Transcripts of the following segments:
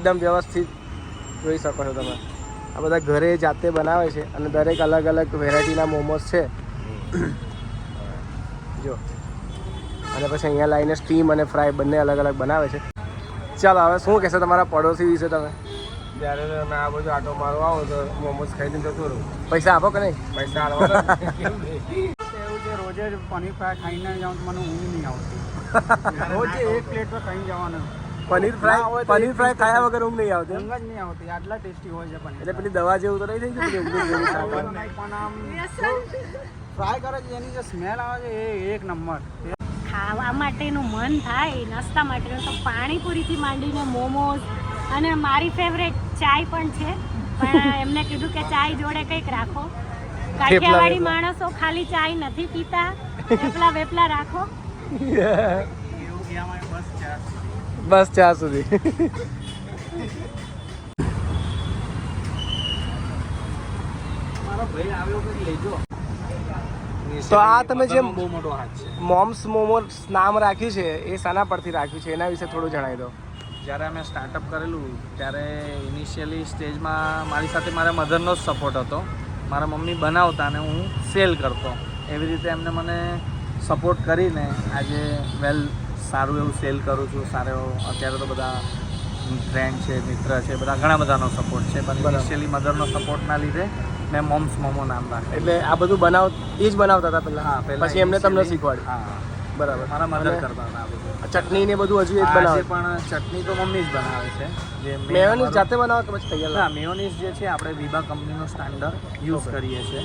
એકદમ વ્યવસ્થિત જોઈ શકો છો તમે. આ બધા ઘરે જાતે બનાવે છે અને દરેક અલગ અલગ વેરાયટીના મોમોસ છે. જો. અને પછી અહીંયા લાવીને સ્ટીમ અને ફ્રાય બંને અલગ અલગ બનાવે છે. ચાલો હવે શું કહેશો તમારા પડોશી વિશે તમે? જ્યારે તમે આ બધું આટો મારો આવો તો મોમોસ ખાઈને જતું રહું. પૈસા આપો કે નહીં? પૈસા આપો એવું છે રોજે પનીર ફ્રાય ખાઈને જાઉં તો મને ઊંઘ નહીં આવતી. રોજ એક પ્લેટ પર ખાઈને જવાનું. પનીર ફ્રાય પનીર ફ્રાય ખાયા વગર ઊંઘ નહીં આવતી ઊંઘ જ નહીં આવતી આટલા ટેસ્ટી હોય છે પનીર એટલે પેલી દવા જેવું તો નહીં થઈ ગયું? પણ આમ ફ્રાય કરે છે એની જે સ્મેલ આવે છે એ એક નંબર. ખાવા માટેનું મન થાય નાસ્તા માટેનું તો પાણીપુરીથી માંડીને મોમોઝ અને મારી ફેવરેટ ચાય પણ છે. પણ એમને કીધું કે ચાય જોડે કંઈક રાખો. કાઠિયાવાડી માણસો ખાલી ચાય નથી પીતા. વેપલા વેપલા રાખો. એવું ગયા બસ ચા બસ ત્યાં સુધી. તો આ તમે જે બહુ મોટો હાથ છે. મોમ્સ મોમોસ નામ રાખ્યું છે એ શાના પરથી રાખ્યું છે એના વિશે થોડું જણાવી દો. જ્યારે અમે સ્ટાર્ટઅપ કરેલું ત્યારે ઇનિશિયલી સ્ટેજમાં મારી સાથે મારા મધરનો જ સપોર્ટ હતો. મારા મમ્મી બનાવતા અને હું સેલ કરતો. એવી રીતે એમને મને સપોર્ટ કરીને આજે વેલ સારું એવું સેલ કરું છું સારો એવો અત્યારે તો બધા ફ્રેન્ડ છે મિત્ર છે બધા ઘણા બધાનો સપોર્ટ છે પણ. ઇનિશિયલી મધરનો સપોર્ટના લીધે મેં મોમ્સ મોમો નામ રાખ્યું. એટલે આ બધું બનાવ એ જ બનાવતા હતા પહેલાં? હા પહેલાં પછી એમને તમને શીખવાડ્યું? હા. બરાબર. મારા મધર કરતા હતા આ બધું. ચટણી ને બધું હજુ એ જ બનાવે? પણ ચટણી તો મમ્મી જ બનાવે છે. જે મેયોનીઝ જાતે બનાવો કે પછી તૈયાર ના મેયોનીઝ જે છે આપણે વિભા કંપનીનો સ્ટાન્ડર્ડ યુઝ કરીએ છીએ.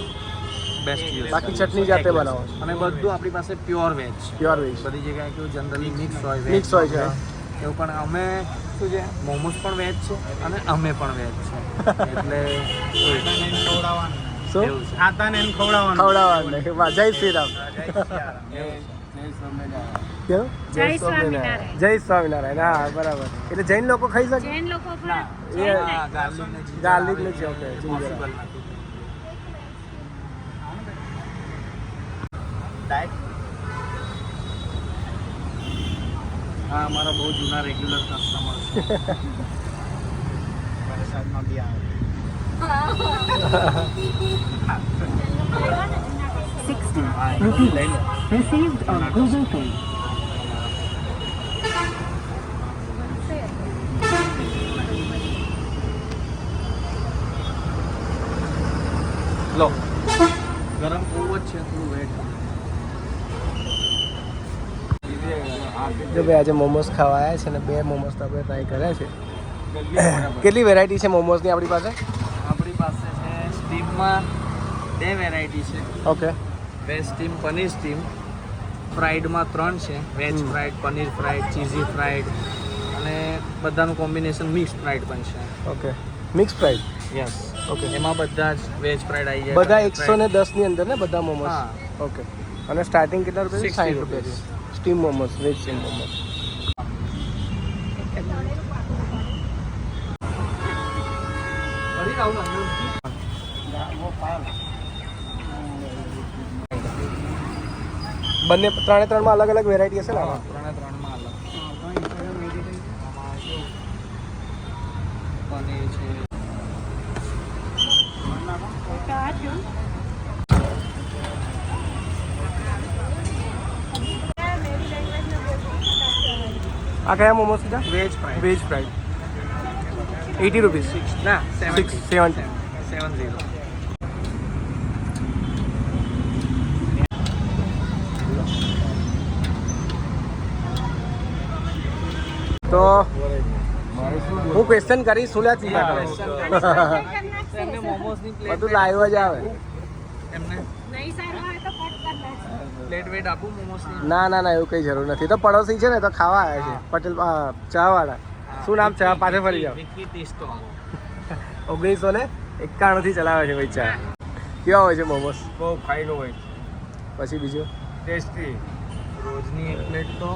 બેસ્ટ યુઝ બાકી ચટણી જાતે બનાવો? અને બધું આપણી પાસે પ્યોર વેજ પ્યોર વેજ બધી જગ્યાએ કેવું જનરલી મિક્સ હોય વેજ મિક્સ હોય છે. એવું પણ અમે શું છે મોમોસ પણ વેજ છે અને અમે પણ વેજ છે. એટલે શું? એવું છે. ખાતાને એમ ખવડાવવાનું. ખવડાવવાનું. જય શ્રી રામ. કેવું? જય સ્વામિનારાયણ. જય સ્વામિનારાયણ. હા બરાબર. એટલે જૈન લોકો ખાઈ શકે? જૈન લોકો પણ ગાર્લિક ને ginger Garlic આવે ને છે, okay, ginger. possible નથી. Diet? હા અમારા બહુ જૂના રેગ્યુલર કસ્ટમર છે વરસાદમાં બી આવે હા, એ લઈ લો. received on Google Pay. લો ગરમ બહુ જ છે થોડું વેટ જો ભાઈ આજે મોમોસ ખાવા આવ્યા છે ને બે મોમોસ તો આપણે ટ્રાય કર્યા છે. કેટલી વેરાયટી છે મોમોસની આપણી પાસે? આપણી પાસે છે સ્ટીમમાં બે વેરાયટી છે. Okay veg steam paneer steam ફ્રાઈડમાં ત્રણ છે. Veg fried paneer fried cheesy fried અને બધાનું કોમ્બિનેશન મિક્સ ફ્રાઈડ પણ છે. Okay mix fried yes okay એમાં બધા જ વેજ ફ્રાઈડ આવી જાય બધા એકસો ને દસની અંદર ને બધા મોમોસ. ઓકે અને સ્ટાર્ટિંગ કેટલા રૂપિયા 60 સાઠ રૂપિયા steam momos veg steam momos. બંને ત્રણે ત્રણમાં અલગ અલગ વેરાયટી હશે ને ત્રણે પનીર છે આ કયા મોમોસ કીધા veg fried veg fry eighty rupees ના સિક્સ સેવન સેવન ઝીરો તો હું ક્વેશ્ચન કરીશ શું લ્યા એમને બધું લાઈવ જ આવે. એમને. નહીં સારું હોય તો. પ્લેટ વેટ આપું મોમોસની ના ના ના એવું કઈ જરૂર નથી. તો પડોશી છે ને તો ખાવા આવ્યા છે. પટેલ ચા વાળા શું નામ ચા પાછળ ફરી જાઓ. ઓગણીસો ને એકાણું થી ચલાવે છે ભાઈ ચા. કેવા હોય છે મોમોસ બહુ ફાઇન હોય પછી બીજું? ટેસ્ટી. રોજની એક પ્લેટ તો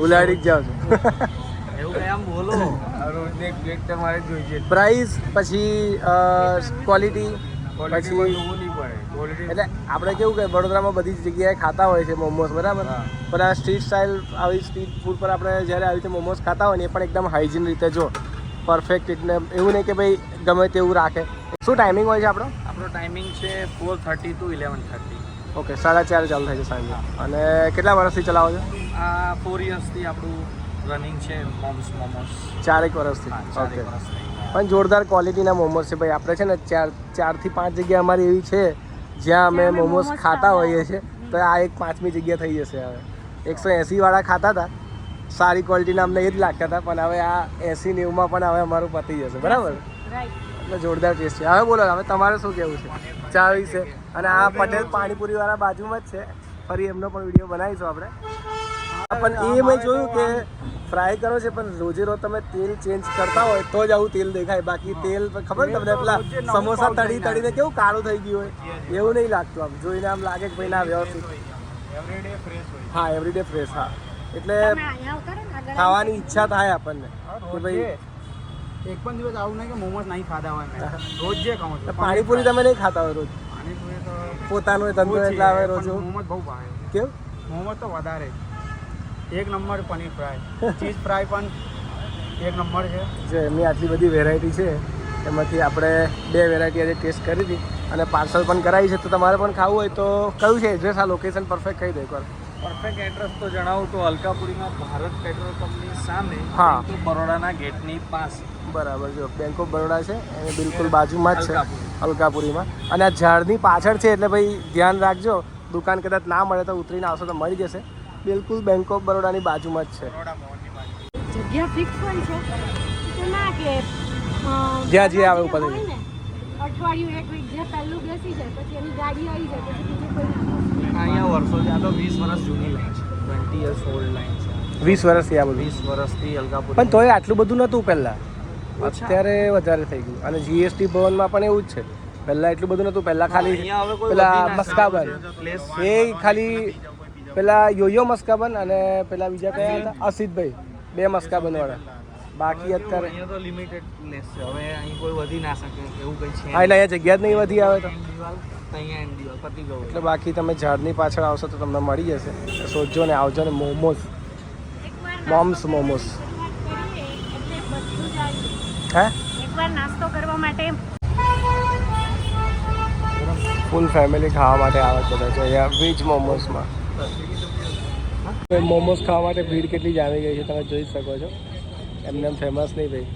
ઉલાડી જ જાઓ છો. પ્રાઇસ પછી ક્વોલિટી? પછી એટલે આપણે કેવું કે વડોદરામાં બધી જ જગ્યાએ ખાતા હોય છે મોમોસ બરાબર? પણ આ સ્ટ્રીટ સ્ટાઇલ આવી સ્ટ્રીટ ફૂડ પર આપણે જ્યારે આવી રીતે મોમોસ ખાતા હોય ને એ પણ એકદમ હાઇજીન રીતે જો પરફેક્ટ એટલે એવું નહીં કે ભાઈ ગમે તેવું રાખે. શું ટાઈમિંગ હોય છે આપણો? આપણો ટાઈમિંગ છે four thirty to eleven thirty okay સાડા ચાર ચાલુ થાય છે સાંજે. અને કેટલા વર્ષથી ચલાવો છો? આ ફોર યર્સથી આપણું રનિંગ છે મોમ્સ મોમોસ ચારેક વર્ષથી. ઓકે વર્ષથી. પણ જોરદાર ક્વોલિટીના મોમોસ છે ભાઈ. આપણે છે ને ચાર ચારથી પાંચ જગ્યા અમારી એવી છે જ્યાં અમે મોમોસ ખાતા ખાતા હોઈએ છીએ. તો આ એક પાંચમી જગ્યા થઈ જશે હવે. એકસો એંસીવાળા ખાતા હતા. સારી ક્વોલિટીના અમને એ જ લાગતા હતા પણ હવે આ એંસી નેવુંમાં પણ હવે અમારું પતી જશે. બરાબર? એટલે જોરદાર ટેસ્ટ છે. હવે બોલો હવે તમારે શું કહેવું છે? ચા વિશે. અને આ પટેલ પાણીપુરી વાળા બાજુમાં જ છે. ફરી એમનો પણ વીડિયો બનાવીશું આપણે. પણ એ મેં જોયું કે ફ્રાય કરો છે પણ રોજે રોજ તમે તેલ ચેન્જ કરતા હોય તો જ આવું તેલ દેખાય. બાકી તેલ ખબર તમને પેલા સમોસા તળી તળીને કેવું કાળું થઈ ગયું હોય? એવું નહીં લાગતું આમ. જોઈને આમ લાગે કે ભાઈ ના વ્યવસ્થિત. એવરીડે ફ્રેશ હોય. હા એવરીડે ફ્રેશ હા. એટલે તમે અહીંયા ઉતરો ને આગળ ખાવાની ઈચ્છા થાય આપણને કે ભાઈ એક પણ દિવસ આવું નહીં કે મોમોસ નહીં ખાધા હોય રોજ જે ખાઉં છું. પાણીપુરી તમે નહીં ખાતા હોય રોજ? પોતાનું તો પોતાનો એ ધંધો એટલે આવે રોજ મોમોસ બહુ ભાવે. કેવું? મોમોસ તો વધારે એક number paneer fry. Cheese fry પણ એક નંબર છે. જે એમની આટલી બધી વેરાયટી છે એમાંથી આપણે બે વેરાયટી આજે ટેસ્ટ કરી હતી અને પાર્સલ પણ કરાવી છે. તો તમારે પણ ખાવું હોય તો કયું છે એડ્રેસ આ લોકેશન પરફેક્ટ કહી દો એકવાર. પરફેક્ટ એડ્રેસ તો જણાવું તો અલકાપુરીમાં ભારત પેટ્રોલ પંપની સામે હા. બરોડાના ગેટની પાસે. બરાબર જો બેંક ઓફ બરોડા છે એની બિલકુલ બાજુમાં જ છે અલકાપુરી. અલકાપુરીમાં. અને આ ઝાડની પાછળ છે એટલે ભાઈ ધ્યાન રાખજો દુકાન કદાચ ના મળે તો ઉતરીને આવશો તો મળી જશે. બિલકુલ બેંક ઓફ બરોડાની બાજુમાં જ છે. બરોડા જગ્યા ફિક્સ હોય છે તો ના કે જ્યાં જે આવે ઉપર અઠવાડિયું એક વીક જે પહેલું બેસી જાય પછી એની ગાડી આવી જાય પછી બીજું કોઈ અહીંયા વર્ષો આ તો વીસ વર્ષ જૂની લાઈન છે. ટ્વેન્ટી યર્સ ઓલ્ડ લાઈન છે. વીસ વર્ષથી આ બધું? વીસ વર્ષથી અલકાપુરી પણ તોય આટલું બધું નહોતું પહેલાં. અત્યારે વધારે થઈ ગયું. અને જીએસટી ભવનમાં પણ એવું જ છે. પહેલાં એટલું બધું નહોતું. પહેલાં ખાલી અહીંયા હવે કોઈ પેલા. Place એ ખાલી પેલા યોયો મસ્કાબન અને પેલા બીજા કયા હતા? અસિતભાઈ. બે મસ્કાબન વાળા બાકી અત્યારે અહીંયા તો લિમિટેડ પ્લેસ છે. હવે અહીં કોઈ વધી ના શકે. એવું કંઈ છે હા એટલે અહીંયા જગ્યા જ નહીં વધી આવે તો. અહીંયા એમ પતી ગયું એટલે બાકી તમે ઝાડની પાછળ આવશો તો તમને મળી જશે. સોચજો ને આવજો ને મોમોઝ. મોમ્સ મોમોસ જાય. હે? એકવાર નાસ્તો કરવા માટે ફૂલ ફેમિલી ખાવા માટે આવે છે બધા. જો અહીંયા વેજ મોમોસમાં મોમોસ ખાવા માટે ભીડ કેટલી જામી ગઈ છે તમે જોઈ શકો છો. એમને એમ ફેમસ નહીં ભાઈ.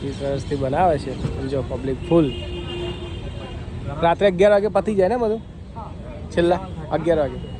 ત્રીસ વર્ષથી બનાવે છે. જો પબ્લિક ફૂલ રાત્રે અગિયાર વાગે પતી જાય ને બધું? છેલ્લા અગિયાર વાગે.